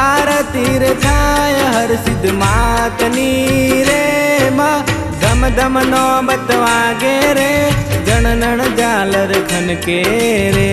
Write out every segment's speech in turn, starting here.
આરતી રે થાય, હર સિદ્ધ માતની રે માં. ધમ ધમ નો બતવાગે રે જણનણ જાલર ખનકે રે.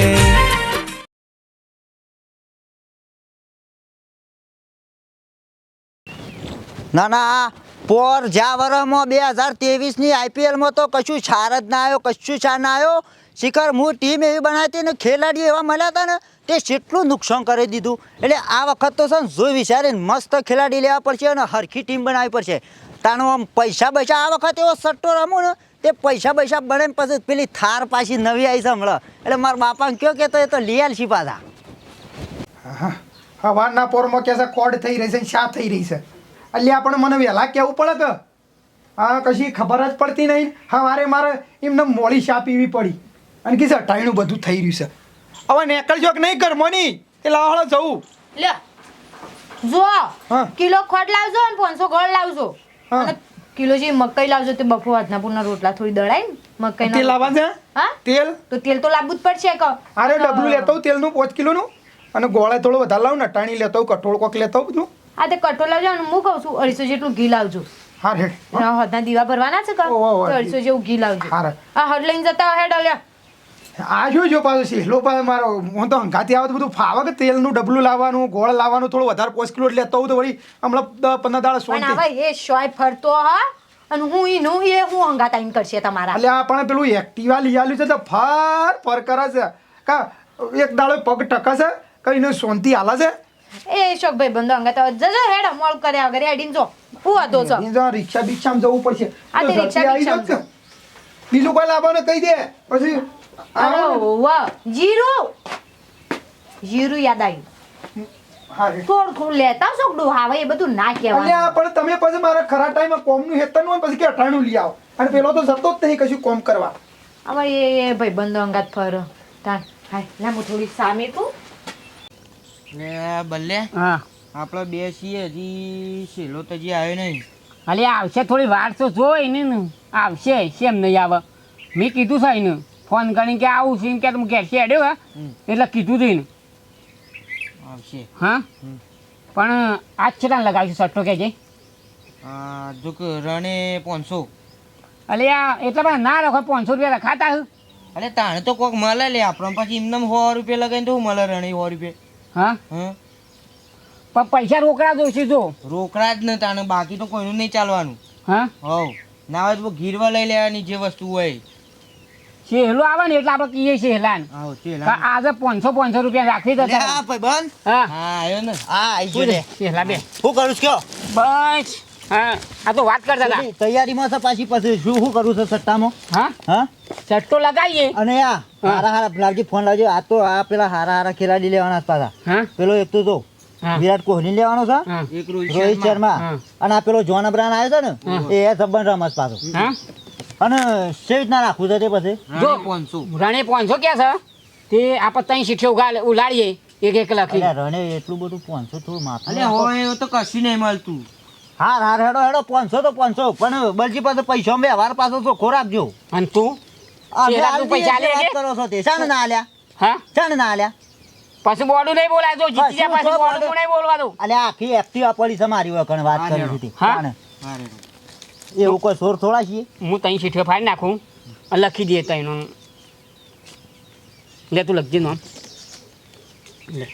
ના ના પોર જ્યાં વર્ષમાં બે હજાર ત્રેવીસની આઈપીએલમાં તો કશું છાર જ ના આવ્યો કશું છાર ના આવ્યો શિખર, હું ટીમ એવી બનાવી ને ખેલાડી એવા મળ્યા હતા ને તે કેટલું નુકસાન કરી દીધું? એટલે આ વખત તો છે ને જોઈ વિચારીને મસ્ત ખેલાડી લેવા પડશે અને હરખી ટીમ બનાવવી પડશે. તાનો આમ પૈસા પૈસા આ વખત એવો સટ્ટો રમો ને, તે પૈસા પૈસા બને પછી પેલી થાર પાછી નવી આવી છે હમણાં. એટલે મારા બાપાને કયો કે એ તો લિયાલ છી પાછા. હવાના પોરમાં કે છે, કોડ થઈ રહી છે શા થઈ રહી છે? એટલે પણ મને વહેલા કહેવું પડે કે હા કશી ખબર જ પડતી નહીં. હવારે મારે એમને મોડી શા પીવી પડી? અને કીધું અટાઈનું બધું થઈ રહ્યું છે. હવે નેકળજો કે નહીં કરમોની એ લાવડો જવું. લે જો કિલો ખોટ લાવજો અને પાંચસો ગોળ લાવજો. અને કિલો જે મકઈ લાવજો તે બફો વાતનાપુરના રોટલા થોડી દળાઈ મકઈ તેલ લાવવા છે? હા? તેલ? તો તેલ તો લાવવું જ પડશે કે અરે ડબલું લેતો હોઉં તેલનું પાંચ કિલોનું? અને ગોળે થોડું વધારે લાવ ને ટાણી લેતો કઠોળ કોક લેતો બધું? આ તે કઠોળ લાવજો અને હું કહું છું અઢીસો જેટલું ઘી લાવજો. હા રેડ. હા દીવા ભરવાના છે કે. તો અઢીસો જેવું ઘી લાવજો. હા હા હડ લઈને જતા હેડ અલ્યા આ શું જો પાછો? સહેલો પાસે મારો હું તો હંગાથી આવે તો બધું ફાવે કે તેલનું ડબલું લાવવાનું ગોળ લાવવાનું થોડું વધારે પોસ્ટ કિલો લેતો હોઉં તો વળી હમણાં દસ પંદર દાડા સો હવે એ શોય ફરતો હા અને હું ઈનું એ હું હંગાત આઈને કરશે તમારા. એટલે આ પણ પેલું એક્ટિવા લઈ આવ્યું છે તો ફર ફર કરે છે. કા એક દાડો પગ ટકે છે કઈને શાંતિ હાલે છે. એ શોકભાઈ બંધો હંગાત જજો હેડ મોલ કર્યા વગર હેડીને જો. હું હતો છો જો. રિક્ષા બિક્ષામાં જવું પડશે. આ રિક્ષા બિક્ષામાં બીજું કોઈ લાવવાનું કહી દે. પછી અરે વાહ. જીરું. જીરું યાદ આવ્યું. થોડું થોડું લેતા સોકડું હા એ બધું ના અલ્યા પણ તમે પછી મારા ખરા ટાઈમે કોમનું હેતર હોય પછી કે અઠાણું લઈ આવો. અને પેલો તો જતો જ નહીં કશું કોમ કરવા. અમારે એ એ ભાઈ બંધો અંગાત ફર. તાણ હાય ના હું થોડી સામે તું. બલ્લે હા. આપણે બે છીએ હજી શેલો તો હજી આવ્યો નહીં. અલે આવશે થોડી વાર તો જો એને ને. આવશે શેમ નહીં આવે. મેં કીધું છે એને. ફોન કરીને કે આવું છે કે તમે ઘેર હેડ્યો હા? એટલે કીધું એને. આવશે. હા. પણ આજ કેટલા લગાવીશું સટ્ટો કે જે? જો કે રણે પાંચસો. અલે આ એટલા બધા ના રખો પાંચસો રૂપિયા રખાતા હું? અરે તાણે તો કોક મળે લે આપણે પછી એમને સો રૂપિયા લગાવીને તો મળે રણે સો રૂપિયા? હા? હા? પણ પૈસા રોકડા જોઈશે જો. રોકડા જ ને તાણે બાકી તો કોઈનું નહીં ચાલવાનું. હા? હોવ. ના હોય તો ગીરવા લઈ લેવાની જે વસ્તુ હોય. સહેલો આવે ને એટલે આપણે કહીએ સહેલા ને આવો તેલ પણ આજે પાંચસો પાંચસો રૂપિયા રાખી દેતા ભાઈ હા. આવ્યો ને. હા આવી ગયો લે. બે. શું કરું છું કયો? બસ. હા આ તો વાત કરતા હતા. તૈયારીમાં છે પાછી પછી શું શું કરું છે સટ્ટામાં? હા? હા? સટ્ટો લગાવીએ. અને આ હારા હારા લાવજી ફોન લાવજો. આ તો આ પેલા હારા હારા ખેલાડી લેવાના પાછા. હા? પેલો એક તો જો વિરાટ કોહલી લેવાનો છે. રોહિત શર્મા. અને આ પેલો જોન અબ્રાન આવ્યો છે ને એ સંબંધ રમત પાછો. હા? અને સેવી રીતના રાખવું છે તે પછી? જો. રણે પાંચસો. રણે પાંચસો ક્યાં છે? તે આપણે ત્રણ શીઠે ઉગાડ ઉલાડીએ એક એક લખી. રણે એટલું બધું પાંચસો થોડું માથું અરે હોય એવું તો કશું નહીં મળતું. હાર હાર હેડો હેડો પાંચસો તો પાંચસો. પણ બલજી પાસે પૈસા વ્યવહાર પાછો અને તું? અમે શેરા તું આલજી પૈસા કે? કરો છો તે. શાને ના આલ્યા? હા? શાને ના આલ્યા? પાછું બોડું નહીં બોલાય તો જીતી જાય પાછું બોડું નહીં બોલવા અલ્યા આખી એક્ટિવા પડી છે મારી વખણ વાત કરી હતી હા? એવું કોઈ સોર થોડા છીએ. હું તઈ શીઠે ફાડી નાખું. અને લખી દઈએ તઈનો લે તું લખજે નામ લે.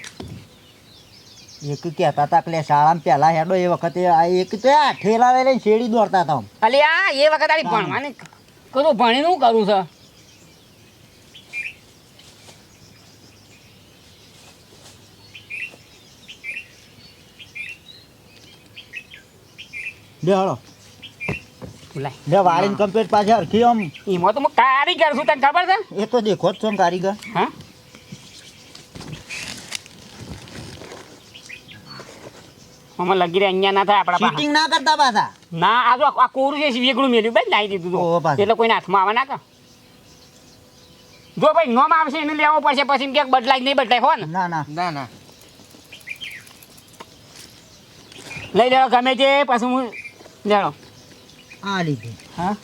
એક કહેતા હતા કે શાળામાં પહેલા હેડો એ વખતે આ એક તો આ ઠેલા લઈને શેડી દોડતા હતા અલે આ એ વખત આવી ભણવાની કરું ભણીને હું કરું છે? લે હળો લાય લે. વાળીને કમ્પ્લીટ પાછી હરખી આમ. એમાં તો હું કારીગર છું તને ખબર છે? એ તો દેખો જ છો કારીગર. હા? આમાં લગી રહે અહીંયા ના થાય આપણા પાસે. ના કરતા પાછા? ના આ કોરું છે વેગળું મેલ્યું ભાઈ લાવી દીધું તો. એટલે કોઈને હાથમાં આવે ના કા? જો ભાઈ નોમ આવશે એને લેવો પડશે પછી ક્યાંક બદલાય નહીં બદલાય હો ને? ના ના. ના ના. લઈ લેવા ગમે તે પછી હું લેવો આ લીધી. હા?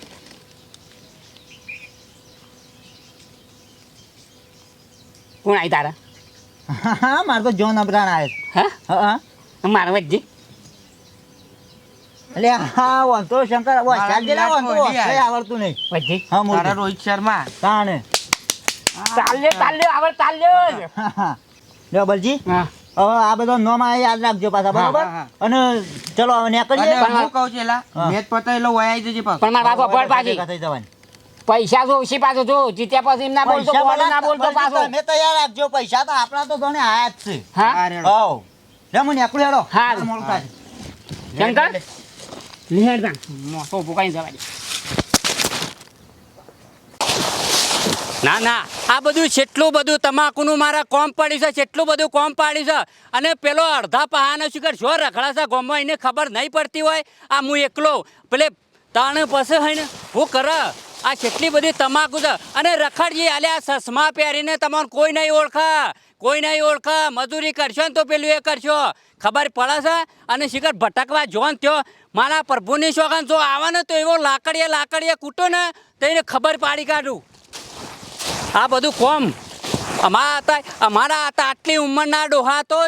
કોણ આવી તારા? હા મારે તો જોન અબ્રાન આવે હા? હા હા. મારા વચ્ચે? એટલે હા વાંધો શંકર આવડતું નહીં. વચ્ચે? હા મારા રોહિત શર્મા? તાણે. ચાલ્યો ચાલ્યો આવડ ચાલ્યો હા હા. લ્યો બલજી. હા. હવે આ બધો નોમ આ યાદ રાખજો પાછા બરાબર. અને ચલો હવે ન્યા કરીએ પણ હું કહું છું એલા મેચ પતાય એટલે વયા જજે પાછો. પણ મારા બાપા પડ પાછી. ભેગા જવાની. પૈસા જો ઓછી પાછો જો જીત્યા પછી એમ ના બોલતો પૈસા ના બોલતો પાછો. તમે તૈયાર રાખજો પૈસા તો આપણા તો ઘણે આયા જ છે. હા? હા, રેડો. હવ. લે મને એકલું હેડો. હા. થાય. શંકર? નિહાળતા મોટો ઊભો ભૂકાઈ જવા દે. ના ના. આ બધું જેટલું બધું તમાકુનું મારા કોમ પાડ્યું છે, જેટલું બધું કોમ પાડ્યું છે. અને પેલો અડધા પહાનો શિખર જો રખડાશે ગોમમાં એને ખબર નહીં પડતી હોય, આ હું એકલો. પેલે તાણે પાસે હોય ને, હું કર. આ જેટલી બધી તમાકુ છે. અને રખડજી, આલે આ સસમા પહેરીને તમારું કોઈ નહીં ઓળખા. કોઈ નહીં ઓળખા. મજૂરી કરશો ને તો પેલું એ કરશો. ખબર પડે છે? અને શિખર ભટકવા જોન થયો. મારા પ્રભુની શોખન જો આવે ને તો એવો લાકડીએ લાકડીએ કૂટો ને, તો એને ખબર પાડી કાઢું. આ બધું કોમ. અમારા હતા અમારા હતા આટલી ઉંમરના ડોહા તો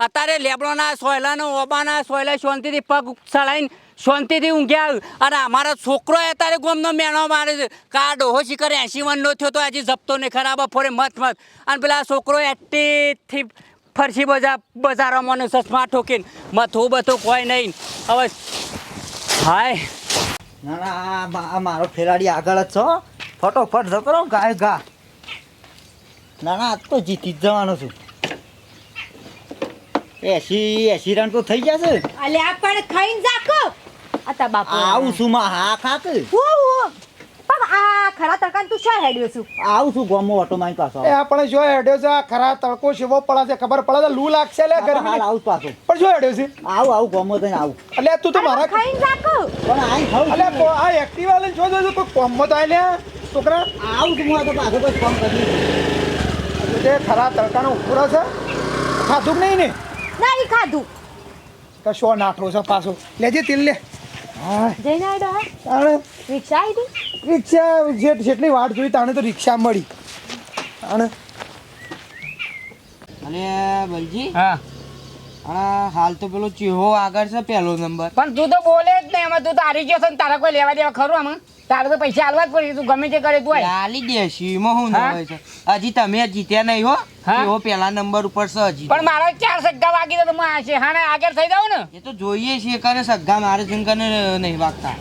અત્યારે લેબડોના, સોયલાનો, ઓબાના, સોયલા શાંતિથી પગ ચડાવીને શાંતિથી ઊંઘ્યા અને અમારા છોકરો અત્યારે ગોમનો મેણો મારે છે. કા ડોહો શિખર એસી વનનો થયો તો આજે જપતો ને ખરાબ ફોરે મત મત. અને પેલા છોકરો એટીથી ફરસી બજાર બજારોમાં ને ચશ્મા ઠોકીને મથું બથું કોઈ નહીં. હવે હાય. ના મારો ખેલાડી આગળ જ છો. ફટોફટ જતો ગાય ગા. ના ના આજ તો જીતી જ જવાનો છું. એસી એસી રન તો થઈ જશે. અલ્યા પણ ખાઈને જાકો. આ તા બાપુ આવું છું માં હા ખાક ઓ ઓ પણ આ ખરા તડકાન તું શા હેડ્યો છું? આવું છું ગોમો ઓટો મારી પાછો એ આપણે જો હેડ્યો છે આ ખરા તડકો શેવો પડે છે ખબર પડે છે લૂ લાગશે લે હાલ ગરમી આવું પાછો. પણ જો હેડ્યો છે. આવું આવું ગોમો થઈને આવું. એટલે તું તો મારા ખાઈને જાકો. પણ આઈ ખાઉ એટલે આ એક્ટિવા લઈને જો જો કોઈ કોમમાં તો આય લે છોકરા. આવું તું હું તો પાછો કોઈ ફોન કરી જે ખરા તડકાનો ઉપરો છે? ખાધું કે નહીં ને? નહીં ખાધું. કશો નાઠો છે પાછો. લેજે તેલ લે. જઈને આવ્યો હા. તાણે. રિક્ષા આવી રિક્ષા જે જેટલી વાટ જોઈ તાણે તો રિક્ષા મળી. તાણે. અને બલજી. હા. આ હાલ તો પેલો ચીહો આગળ છે પહેલો નંબર. પણ તું તો બોલે જ નહીં એમાં તું તો હારી ગયો છે ને તારા કોઈ લેવા દેવા ખરું આમાં? તારે તો પૈસા આલવા જ પડી તું ગમે તે કરે તું હોય દે દેશીમાં હું? નવાય છે. હજી તમે જીત્યા નહીં હો. હા? પેલા નંબર ઉપર છે હજી. પણ મારા ચાર સગ્ગા વાગી તો તમે છે. હા આગળ થઈ જાવ ને. એ તો જોઈએ છીએ કને સગ્ગા મારે છે કને નહીં વાગતા.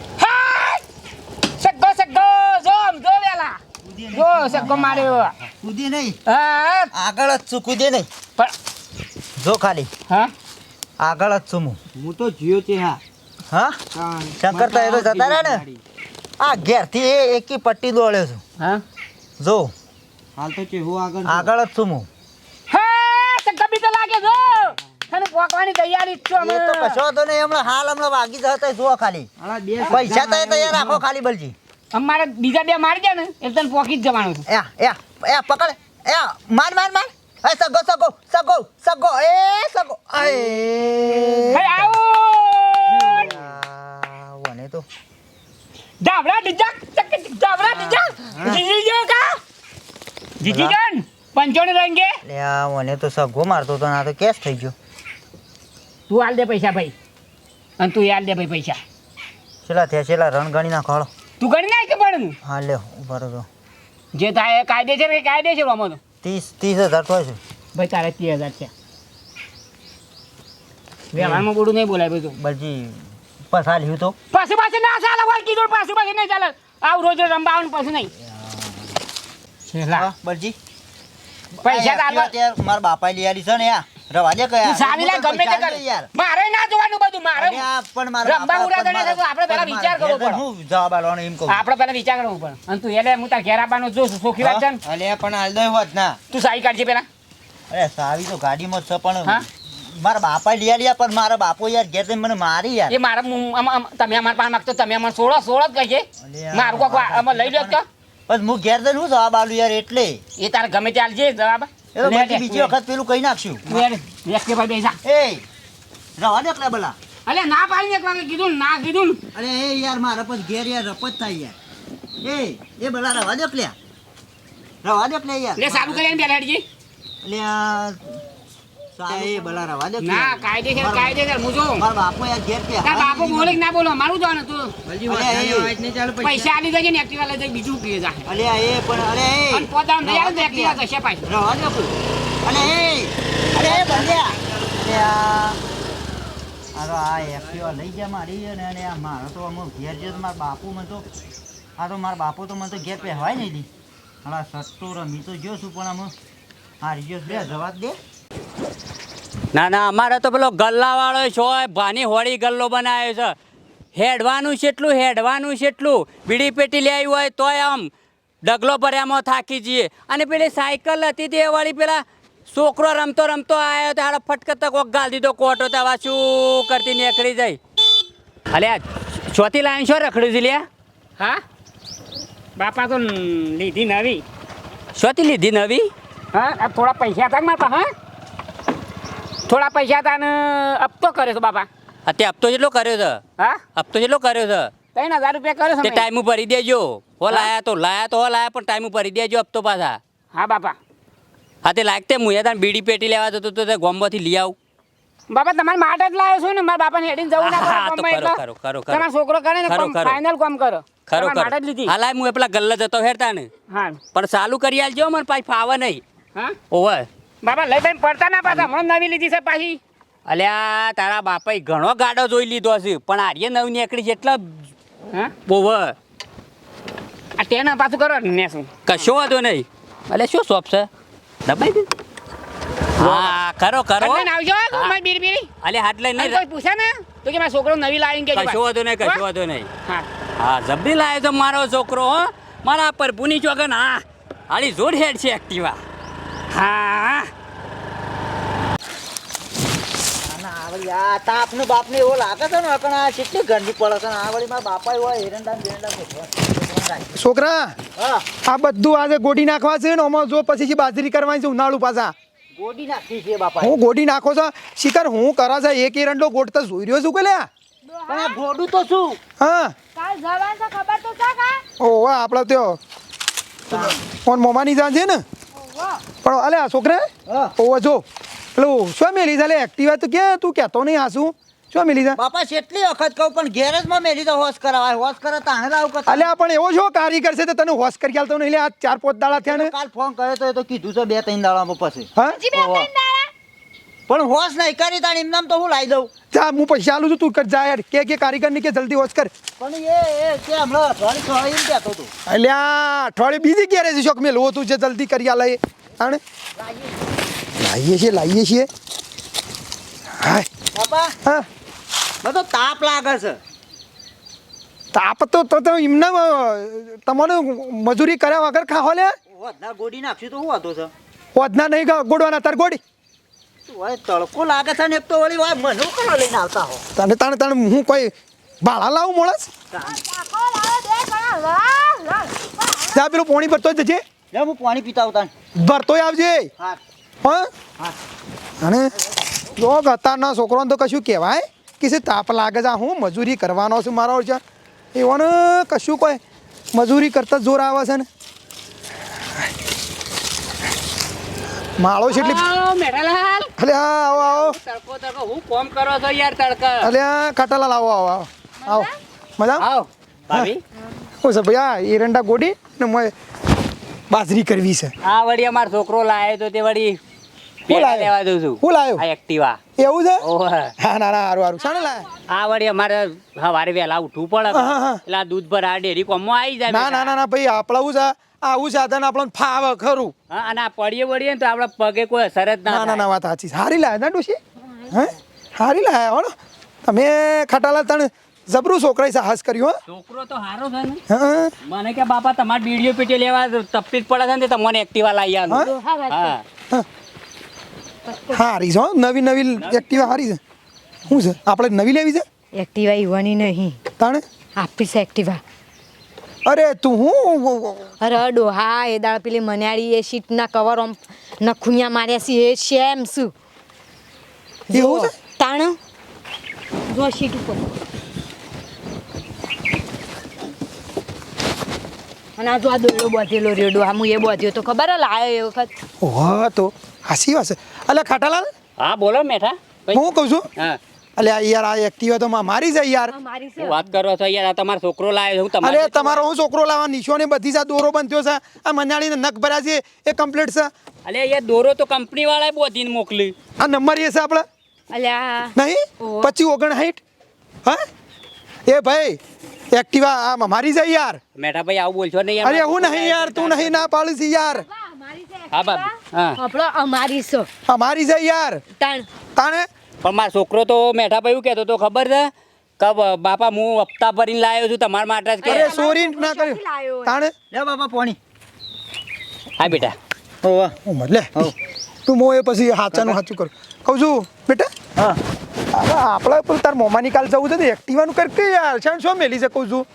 સગો સગ્ગો સગ્ગો જો જો વેલા. જો સગ્ગો માર્યો. કૂદી નહીં. હા? આગળ જ છું કૂદી નહીં. પણ જો ખાલી. હા? આગળ જ છું હું. હું તો જીયો છે હા. હા? શંકર તો એ તો જતા રહ્યા ને આ ઘેરથી એ એકી પટ્ટી દોડ્યો છું. હા? જો. હાલ તો ચીહો આગળ આગળ જ છું હું. હા તો લાગે જો તને પોકવાની તૈયારી જ છું એ તો અમે. કશો તો નહીં હમણાં હાલ હમણાં વાગી જતા જો ખાલી. પૈસા તો એ તૈયાર રાખો ખાલી બલજી. અમારે બીજા બે મારી દે ને એટલે તને પોકી જ જવાનું છે. પકડ. યા માર માર માર. એ સગો સગો સગો સગો એ સગો. એ. આઉટ! આ, વને તો. ડાબડા ડીજા ધાબળા ડીજા. જીજી જો કા? જીજી જન પંચોણી રંગે? લે આ વને તો સગો મારતો તો ના તો કેસ થઈ ગયો. તું આલ દે પૈસા ભાઈ. અને તું આલ દે ભાઈ પૈસા. છેલ્લા થયા છેલ્લા રણ ગણી ના ખોળો તું ગણી નાખ કે પણ? હા લે ઊભા રહો જે થાય કાયદે છે કે છે આમાં તો ત્રીસ ત્રીસ હજાર થાય છે ભાઈ તારે ત્રીસ હજાર છે. વ્યવહારમાં બોડું નહીં બોલાય બધું. બલજી પસા લીધું તો. પાછું પાછું ના ચાલે વાળ કીધું પાછું પાછું નહીં ચાલે. આવું રોજ રંબા આવવાનું પાછું નહીં. છેલ્લા હા, પૈસા મારા બાપાએ લઈ આલી છે ને યાર રવા દે કયા સાવી લે ગમે તે કર. મારે ના જોવાનું બધું મારે પણ મારા રંબા બાપા- ઉડાડે તો આપણે પહેલા વિચાર કરવો પડે. હું જવાબ આલવાનો એમ કહું. આપણે પહેલા વિચાર કરવો પડે. અને તું એટલે હું તાર ઘેર આવવાનું છું. સોખી વાત છે ને? અલ્યા પણ હાલ દો હોત ના. તું સાઈ કાઢજે પેલા અરે સાવી તો ગાડીમાં છે પણ હા? મારા બાપા લઈ આલ્યા પણ મારા બાપો યાર ઘેર જઈને મને મારી યાર. એ મારા તમે અમારા પાસે માગતો તમે અમારે સોળો સોળો જ કહીએ. મારું કોક વા- આમાં લઈ લો તો. પણ હું ઘેર જઈને હું જવાબ આલું યાર એટલે. એ તારે ગમે ત્યાં આલજે જવાબ. એ તો દે. બીજી વખત પેલું કહી નાખશું. વ્યક્તિ ભાઈ બેસા. એ રવા દે પેલા ભલા અલે ના પાડીને એક વાગે કીધું ને, કીધું. અરે એ યાર મારા પણ ઘેર યાર રપત થાય યાર. એ એ બલા રવા દે પેલા રવા દે પેલા યાર. લે સારું કરીને બેલાડી લે સાહેબ ભલા રવા દે ના કાયદેસર કાયદેસર હું જો મારા બાપુ યાર ઘેર કે તાર બાપુ બોલે ના બોલો મારું જાણ તું. હજી અરે, વધારે એ. અવાજ નહીં ચાલે પૈસા પૈસા આલી દેજે ને એક્ટિવા લઈ જઈ બીજું અલે એ પણ અરે એ. અને પોતાનું લઈ આવે ને રવા દે એક્ટિવા કે. પાછી. રવા દે અલે એ. અરે એ બંધ્યા. અરે આ. અરે આ એક્ટિવા લઈ જા મારી અને અને આ મારો તો અમુક ઘેર છે તો મારા બાપુ મને તો આ તો મારા બાપુ તો મને તો ઘેર પહેવાય નહીં દી. હા સસ્તો રમી તો જોશું પણ આમ હારી ગયો બે જવા દે. ના ના અમારે તો પેલો ગલ્લાવાળો છો ભાની હોળી ગલ્લો બનાવ્યો છે. હેડવાનું છે એટલું હેડવાનું છે એટલું. બીડી પેટી લઈ આવ્યું હોય તોય આમ ડગલો ભર્યામાં થાકી જઈએ. અને પેલી સાયકલ હતી તે વાળી પેલા છોકરો રમતો રમતો આવ્યો તો હાડો ફટકતા કોક ગાલ દીધો કોટો તો આવા શું કરતી નીકળી જાય અલ્યા ચોથી લાઈન શું રખડ્યું છે લ્યા હા? બાપા તો લીધી નવી. શોથી લીધી નવી? હા થોડા પૈસા હતા મારા હા? થોડા પૈસા હતા હપ્તો કર્યો છે બાપા. અત્યારે હપ્તો જેટલો કર્યો છે. હા? હપ્તો જેટલો કર્યો છે. ત્રણ હજાર રૂપિયા કર્યો છે ટાઈમ ભરી દેજો. હો લાયા તો લાયા તો હો લાયા પણ ટાઈમ ભરી દેજો હપ્તો પાછા. હા બાપા. હા તે લાગતે હું યાર બીડી પેટી લેવા જતો તો તે ગોમ્બોથી લઈ આવું. બાપા તમારે માટે જ લાવ્યો છું ને. મારા બાપાને હેડીને જવું ના પડે કરો, કરો, કરો, કરો. તમારો છોકરો કરે ને. ફાઇનલ કામ કરો. ખરો ખરો. માટે જ લીધી. હા લાય હું પેલા ગલ્લા જતો હેરતા ને. હા. પણ ચાલુ કરી આલજો મને પાછી ફાવે નહીં. હા? ઓવે. બાપા લઈ ભાઈ પડતા ના પાછા. હમણાં નવી લીધી છે પાછી. અલ્યા તારા બાપાએ ઘણો ગાડો જોઈ લીધો છે પણ આર્ય નવી નીકળી છે એટલે બોવ. આ ટેના પાછું કરો ને શું કશો વાંધો નહીં. અલે શું શોપ છે? દબાઈ દે. હા કરો કરો ને આવજો. મારી બીરી બીરી અલે હાથ લઈને નહીં કોઈ પૂછે ને તો કે મારા છોકરો નવી લાવીને કે કશો વાંધો નહીં કશો વાંધો નહીં. હા. હા જબરી લાવ્યો તો મારો છોકરો હો. મારા પ્રભુની ચોગન હા. હાલી જોર હેડ છે એક્ટિવા હા. ના આ વળી આ તાપનું બાપને એવો લાગે છે ને અકણ આ કેટલી ગંદી પડે છે આ વળી મારા બાપા હોય એરંડા બેરંડા છોકરા હા. આ બધું આજે ગોડી નાખવા છે ને આમાં જો પછી જે બાજરી કરવાની છે ઉનાળુ પાછા. ગોડી નાખી છે બાપા હું ગોડી નાખો છો? શિખર હું કરા છે? એક એરંડો ગોટ તો જોઈ રહ્યો છું કે લ્યા? પણ આ ગોડું તો શું? હા. કાલ જવાનું છે ખબર તો છે કા? ત્યાં મોમાની જાન છે ને? પણ અલે આ છોકરે? હા. ઓહો જો. પેલું શું મેલી છે? લે એક્ટિવા તો કે તું કહેતો નહીં આસું શું? મેલી છે? બાપા કેટલી વખત કહું પણ ગેરેજમાં મેલી તો હોશ કરાવાય. હોશ કરે તાણે લાવ કરતા અલ્યા પણ એવો જો કારીગર છે તો તને હોશ કરી આલતો નહીં. આ ચાર પાંચ દાડા થયા ને. કાલ ફોન કર્યો તો એ તો કીધું છે બે ત્રણ દાડામાં પછી. હા? હજી બે ત્રણ દાડા. પણ હોશ નહીં કરી તાણ એમનામ તો હું લાવી દઉં. જા હું પૈસા આલું છું તું કર જા યાર. કે કે કારીગરની કે જલ્દી હોશ કર. પણ એ એ કે હમણાં અઠવાડિયું એમ કહેતો હતો. અલ્યા અઠવાડિયે બીજી ક્યારે છે શોખ મેં લો તું જે જલ્દી કરી આલે આણે? લાવીએ છીએ લાવીએ છીએ. હાય. બાપા હા. બધો તાપ લાગે છે. તાપ તો તો તો એમને તમારે મજૂરી કર્યા વગર ખાવા લે? વધના ગોડી નાખશું તો હું વાંધો છે? વધના નહીં ગોડવાના તાર ગોડી. તડકો લાગે છે ને એક તો વળી હોય મને કરો લઈને આવતા હો? તને તને તને હું કોઈ ભાડા લાવું મોળસ? લા જા પેલું પોણી ભરતો જજે. લે હું પાણી પીતા આવતા ભરતોય આવજે. હા. હા? અને જો અત્યારના છોકરાને તો કશું કહેવાય? કે છે તાપ લાગે છે હું મજૂરી કરવાનો છું મારો છે એવાને કશું કોઈ મજૂરી કરતા જ જોર આવે છે ને? માળો છે એટલે મેઠાલાલ. અલે આ આવો આવો. તડકો તડકો હું કોમ કરો છો યાર તડકા? અલે કાટાલાલ આવો આવો આવો. આવો. મજા? આવ. ભાભી? ઓ આ એરંડા ગોડી ને મોય બાજરી કરવી છે. આ વળી અમાર છોકરો લાયો તો તે વળી? લેવા દઉં છું. હું લાયો? આ એક્ટિવા. એવું છે? હા ના ના સારું શાણે લાયા? આ વળી અમારે સવારે વહેલા ઉઠવું પડે. એટલે આ દૂધ ભર આ ડેરી કોમમાં આવી જાય ના ના ના ભાઈ આપણે હું છે આવું સાધન આપણને ફાવે ખરું. હા અને આ પડીએ વળીએ તો આપણે પગે કોઈ અસર જ ના ના ના વાત સાચી સારી લાયા ના ડોશી? હે? સારી લાયા હો તમે ખટાલા તણ જબરું છોકરાએ સાહસ કર્યું છોકરો તો હારો છે ને. હા મને કે બાપા તમારે બીડીઓ પેટી લેવા તકલીફ પડે છે ને તમને એક્ટિવા લાવી આલું. હા? હા હારી છે નવી નવી એક્ટિવા હારી છે. શું છે? આપણે નવી લેવી છે? એક્ટિવા ઈવાની નહીં. તાણે? આપીશ એક્ટિવા. અરે તું હું? અરે ડોહા એ દાળ પેલી મનાળી એ સીટના કવર ઓમ નખુનિયા માર્યા છે એ શેમ શું? એવું છે? તાણ? જો સીટ ઉપર. અને આ જો આ દોરડો બાંધેલો રહ્યો ડોહા હું એ બાંધ્યો તો ખબર હે લાયો એ વખત. ઓહ તો હાસી વાત છે. અલે ખાટાલાલ? હા બોલો મેઠા. હું કહું છું? હા. અલે યાર આ એક્ટિવા તો મારી છે યાર. મારી છે. વાત કરો છો યાર આ તમારો છોકરો લાવ્યો હું તમારે અરે તમારો હું છોકરો લાવવા નિશોને બધી છે દોરો બંધ્યો છે. આ મનાળીને નખ ભર્યા છે એ કમ્પ્લીટ છે. અલે યાર દોરો તો કંપની વાળાએ બોધીને મોકલી. આ નંબર એ છે આપણે અલ્યા. નહીં. પછી ઓગણ હા? એ ભાઈ એક્ટિવા આ મારી છે યાર. મેઠા ભાઈ આવું બોલશો નહીં અરે હું નહીં યાર તું નહીં ના પાડું છે યાર. હા હા. આપણો અમારી છો. અમારી મારી છે યાર. તાણ. તાણે? પણ મારો છોકરો તો મેઠા ભાઈ કહેતો તો ખબર છે? કે બાપા હું હપ્તા ભરીને લાવ્યો છું તમારા માટે જ અરે કે સોરી ના કર્યો. તાણે? લે બાપા પોણી. હા બેટા. ઓ વાહ મત લે. તું મો એ પછી હાચાનું સાચું કરું. કહું છું બેટા? હા. આપણે પણ તાર મોમાની કાલ જવું છે તો એક્ટિવાનું કર કે યાર? છે શું મેલી શકું છું?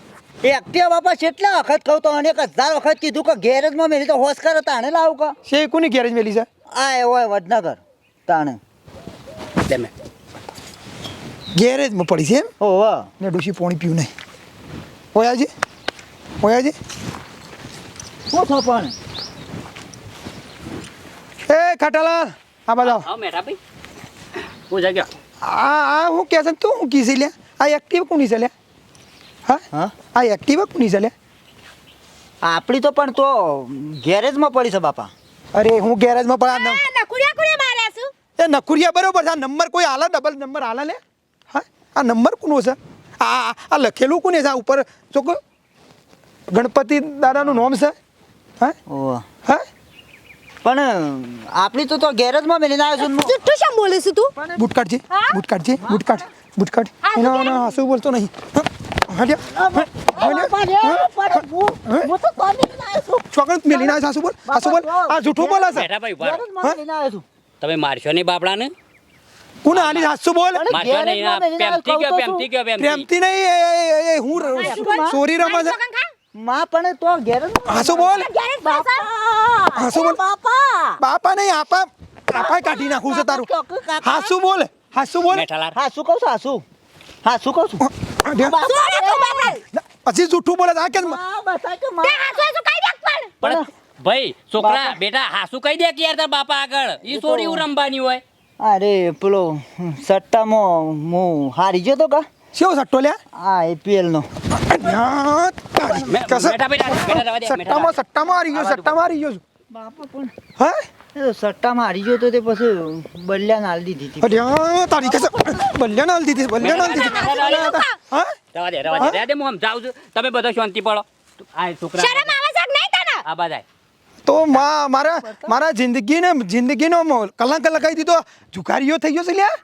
એ એક્ટિવા બાપા કેટલા વખત કહું તો અનેક હજાર વખત કીધું કે ગેરેજમાં મેલી તો હોશ કરે તાણે લાવું કે? છે કોની ગેરેજ મેલી છે? આ એ હોય વડનગર તાણે. લે ગેરેજમાં પડી છે એમ? હોવા ને ડુસી પોણી પીવું નહીં. ઓયાજી ઓયાજી શું થો પણ? એ ખાટાલાલ આ બધા હા મેઠા ભાઈ હું જગ્યા. આ આ હું કહે છે તું હું કીધી લે આ એક્ટિવ કોની છે લે હા? હા? આ એક્ટિવ કોની છે લે આપણી તો પણ તો ગેરેજમાં પડી છે બાપા. અરે હું ગેરેજમાં પણ આ નકુરિયા કુરિયા માર્યા છું? એ નકુરિયા બરોબર છે. આ નંબર કોઈ આલા ડબલ નંબર આલા લે હા? આ નંબર કોનો છે? આ આ- આ લખેલું કોને છે? આ ઉપર ચોક ગણપતિ દાદાનું નામ છે? હા? હા? પણ આપણી તો તો ગેરેજમાં મેલીને આવ્યો છું. તું તું શું બોલે છે તું બૂટ કાઢજે બૂટ કાઢજે બૂટ કાઢ બૂટ કાઢ. આ શું એના હાસુ બોલતો નહીં. મેલીને આવ્યો હાસુ બોલ હાસુ બોલ. આ જૂઠું બોલે છે. તમે મારશો નહીં બાપડાને? કોને આની હાસુ બોલ? મારશો નહીં મેલીને પેમથી ગયો પેમથી પ્રેમથી નહીં હું ચોરી સોરી રમે છે. માં પણ તો ઘેર હાસુ બોલ. બાપા હાસુ બોલ. બાપા. બાપા નહીં આપા. આપા કાઢી નાખું છે તારું. હાસુ બોલ. હાસુ બોલ. હાસુ કહું છું હાસુ. હાસુ કહું છું. જૂઠું બોલે. આ પણ. ભાઈ છોકરા બેટા હાસુ કહી દે કે યાર તાર બાપા આગળ. ઈ સોરી હું રમવાની હોય. અરે પેલો સટ્ટામાં હું હારી ગયો તો કા? શેવો સટ્ટો લ્યા? આ આઈપીએલ નો સટ્ટામાં સટ્ટામાં હારી ગયો સટ્ટામાં હારી ગયો બાપા પણ હા? સટ્ટામાં હારી ગયો તો તે પછી બલ્યા નાલ દીધી હતી. અરે તારી કસમ બલ્યાને હાલ દીધી બલ્યાને હાલ દીધી હા? રવા દે રવા દે. દે હું સમજાવું છું. તમે બધો શાંતિ પડો. આ છોકરા શરમ આવે છે નહીં તને? આ બાદાય તો મા- મારા મારા જિંદગીને જિંદગીનો કલંક લગાવી દીધો. જુકારીઓ થઈ ગયો છે લ્યા.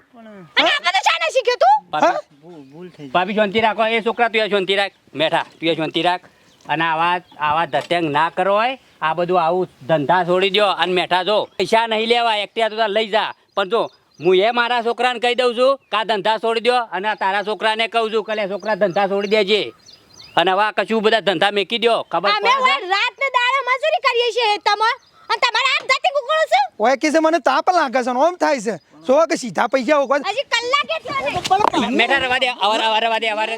ભાભી શાંતિ રાખો. એ છોકરા તું શાંતિ રાખ. મેઠા તું શાંતિ રાખ. અને આવા આવા ધત્યંગ ના કરો હોય. આ બધું આવું ધંધા છોડી દો અને મેઠા જો. પૈસા નહીં લેવા એકટિયા તો લઈ જા. પણ જો હું એ મારા છોકરાને કહી દઉં છું કે આ ધંધા છોડી દો અને તારા તારા છોકરાને કહું છું કે છોકરા ધંધા છોડી દેજે. અને હવે આ કશું બધા ધંધા મેકી દો ખબર અમે રાત ને દાડે મજૂરી કરીએ છીએ. તમે અને તમારે આમ જાતે કુકળું છું? ઓય કે છે મને તાપ લાગે છે ઓમ થાય છે. સો કે સીધા પૈસા હોગવા હજી કલાક એટલા મેઠા રવા દે અવાર અવાર રવા દે અવાર.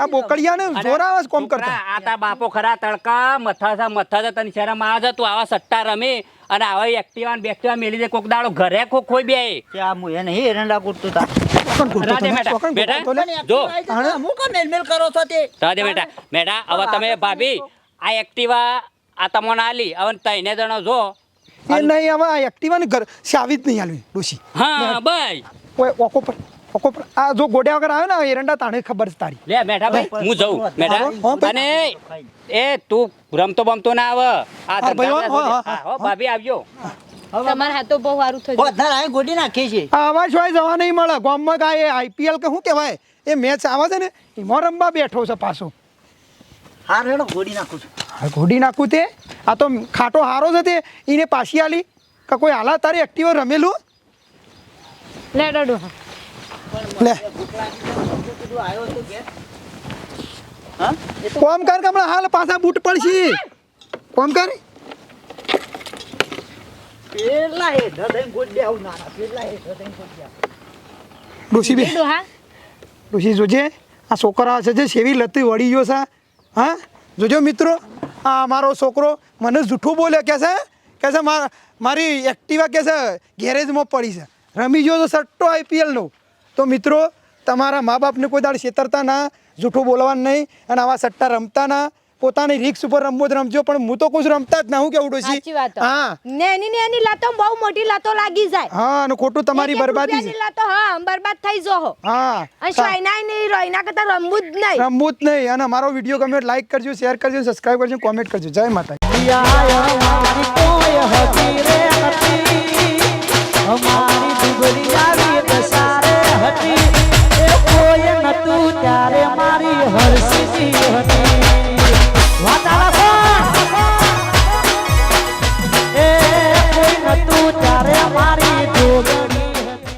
આ બોકડિયાને જોર આવે કોમ કરતા. આ તાર બાપો ખરા તડકા મથા છે મથા છે તને શરમ આવે છે તું આવા સટ્ટા રમે અને આવા એક્ટિવા ને બેક્ટિવા મેલી દે કોક દાડો ઘરે ખો ખોઈ બે. આ હું એને એરંડા કૂટતો તા. કોણ કૂટતો રાધે હતો? મેઠા, કોણ બેટા. કૂટતો લે? જો. હું? કામ મેલમેલ કરો છો તે? રાધે બેટા. બેટા હવે તમે ભાભી આ એક્ટિવા આ તમને આલી. હવે તઈને જણો જો. એ નહીં હવે આ એક્ટિવાને ઘર ચાવી જ નહીં આલવી ડોશી. હા ભાઈ ઓય ઓકો પર ઓકો પર. આ જો ગોડ્યા વગર આવ્યો ને એરંડા તાણે ખબર છે તારી. લે બેઠા ભાઈ હું જઉં. બેઠા અને એ તું રમતો બમતો ના આવે. આ ધંધા હા, હા, હા, હો, ભાભી આવજો. તમારા હાથો બહુ સારું થયું. બધા ગોડી નાખી છે. આવા સિવાય જવા નહીં મળે. ગામમાં કાંઈ આઈપીએલ કે શું કહેવાય? એ મેચ આવે છે ને એમાં રમવા બેઠો છે પાછો. હાર હેડો ગોડી નાખું છું. ઘોડી નાખું તે? આ તો ખાટો હારો છે તે. એને પાછી આલી. કે કોઈ હાલા તારી એક્ટિવા રમેલું? લે ડડો. લે. હા? કોમ કર કે હમણાં હાલ પાછા બૂટ પડશે. કોમ કર. પેલા એ ધદઈ ગોડી આવું નાના પેલા એ ધદઈ ગોડી આવું ડોશી બે. ડોહા ડોશી જોજે આ છોકરા છે જે સેવી લતી વળી ગયો છે. હા? જોજો મિત્રો, આ મારો છોકરો મને જૂઠું બોલે કે છે? કે છે માર- એક્ટિવા કે છે? ગેરેજમાં પડી છે. રમી જો તો સટ્ટો આઈપીએલનો તો મિત્રો, તમારા મા બાપને કોઈ દાડ છેતરતા ના, જૂઠું બોલવાનું નહીં, અને આવા સટ્ટા રમતા ના. પોતાની રિક્સ ઉપર રમવો જ રમજો પણ હું તો કુછ રમતા જ ના હું કેવું ડોશી? સાચી વાત. હા. નેની નેની લાતો બહુ મોટી લાતો લાગી જાય. હા અને ખોટું તમારી બરબાદી છે. લાતો હા બરબાદ થઈ જોહો. હા અને સોયનાય નહીં રોઈના કરતા રમવું જ નહીં. રમવું જ નહીં. અને અમારો વીડિયો ગમે લાઈક કરજો શેર કરજો સબસ્ક્રાઈબ કરજો કોમેન્ટ કરજો. જય માતા અમારી દુબળી આવી દસારે હતી એ કોઈ નતું ત્યારે મારી હરસીજી હતી. વાતાલા